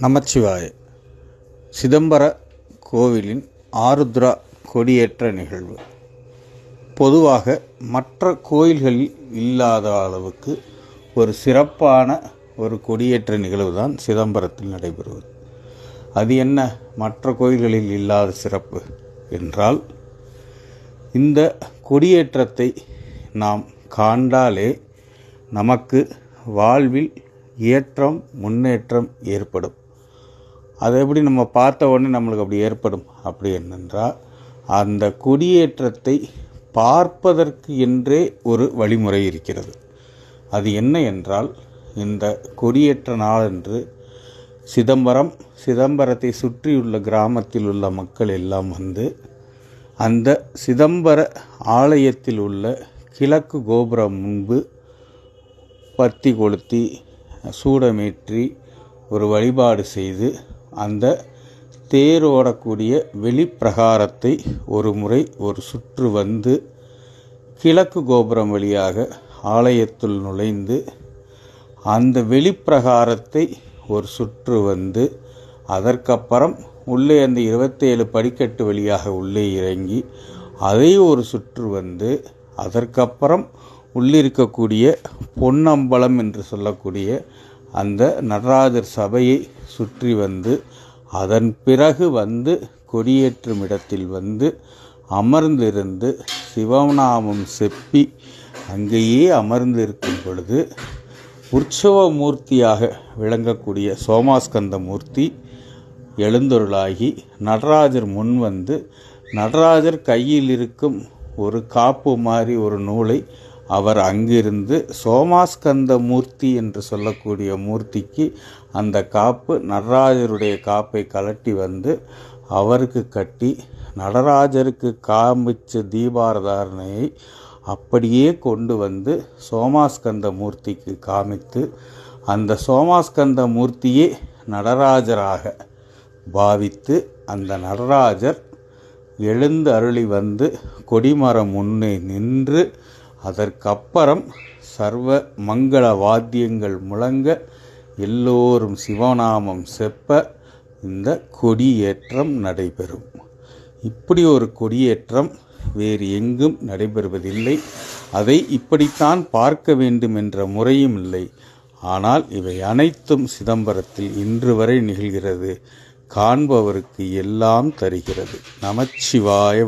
நமச்சிவாய. சிதம்பர கோவிலின் ஆருத்ரா கொடியேற்ற நிகழ்வு. பொதுவாக மற்ற கோயில்களில் இல்லாத அளவுக்கு ஒரு சிறப்பான ஒரு கொடியேற்ற நிகழ்வு தான் சிதம்பரத்தில் நடைபெறுவது. அது என்ன? மற்ற கோயில்களில் இல்லாத சிறப்பு என்றால் இந்த கொடியேற்றத்தை நாம் காண்டாலே நமக்கு வாழ்வில் ஏற்றம் முன்னேற்றம் ஏற்படும். அதை எப்படி நம்ம பார்த்த உடனே நம்மளுக்கு அப்படி ஏற்படும்? அப்படி என்னென்றால் அந்த கொடியேற்றத்தை பார்ப்பதற்கு என்றே ஒரு வழிமுறை இருக்கிறது. அது என்ன என்றால் இந்த கொடியேற்ற நாளன்று சிதம்பரம் சிதம்பரத்தை சுற்றியுள்ள கிராமத்தில் உள்ள மக்கள் எல்லாம் வந்து அந்த சிதம்பர ஆலயத்தில் உள்ள கிழக்கு கோபுரம் முன்பு பத்தி கொளுத்தி சூடமேற்றி ஒரு வழிபாடு செய்து அந்த தேரோடக்கூடிய வெளிப்பிரகாரத்தை ஒரு முறை ஒரு சுற்று வந்து கிழக்கு கோபுரம் வழியாக ஆலயத்துள் நுழைந்து அந்த வெளிப்பிரகாரத்தை ஒரு சுற்று வந்து அதற்கப்புறம் உள்ளே அந்த இருபத்தேழு படிக்கட்டு வழியாக உள்ளே இறங்கி அதை ஒரு சுற்று வந்து அதற்கப்புறம் உள்ளிருக்கக்கூடிய பொன்னம்பலம் என்று சொல்லக்கூடிய அந்த நடராஜர் சபையை சுற்றி வந்து அதன் பிறகு வந்து கொடியேற்றும் இடத்தில் வந்து அமர்ந்திருந்து சிவநாமம் செப்பி அங்கேயே அமர்ந்திருக்கும் பொழுது உற்சவ மூர்த்தியாக விளங்கக்கூடிய சோமாஸ்கந்த மூர்த்தி எழுந்தொருளாகி நடராஜர் முன் வந்து நடராஜர் கையில் இருக்கும் ஒரு காப்பு மாதிரி ஒரு நூலை அவர் அங்கிருந்து சோமாஸ்கந்த மூர்த்தி என்று சொல்லக்கூடிய மூர்த்திக்கு அந்த காப்பு நடராஜருடைய காப்பை கலட்டி வந்து அவருக்கு கட்டி நடராஜருக்கு காமிச்ச தீபாரதாரணையை அப்படியே கொண்டு வந்து சோமாஸ்கந்த மூர்த்திக்கு காமித்து அந்த சோமாஸ்கந்த மூர்த்தியே நடராஜராக பாவித்து அந்த நடராஜர் எழுந்து அருளி வந்து கொடிமரம் முன்னே நின்று அதற்கப்புறம் சர்வ மங்கள வாத்தியங்கள் முழங்க எல்லோரும் சிவநாமம் செப்ப இந்த கொடியேற்றம் நடைபெறும். இப்படி ஒரு கொடியேற்றம் வேறு எங்கும் நடைபெறுவதில்லை. அதை இப்படித்தான் பார்க்க வேண்டும் என்ற முறையும் இல்லை. ஆனால் இவை அனைத்தும் சிதம்பரத்தில் இன்று வரை நிகழ்கிறது. காண்பவருக்கு எல்லாம் தருகிறது. நமச்சிவாய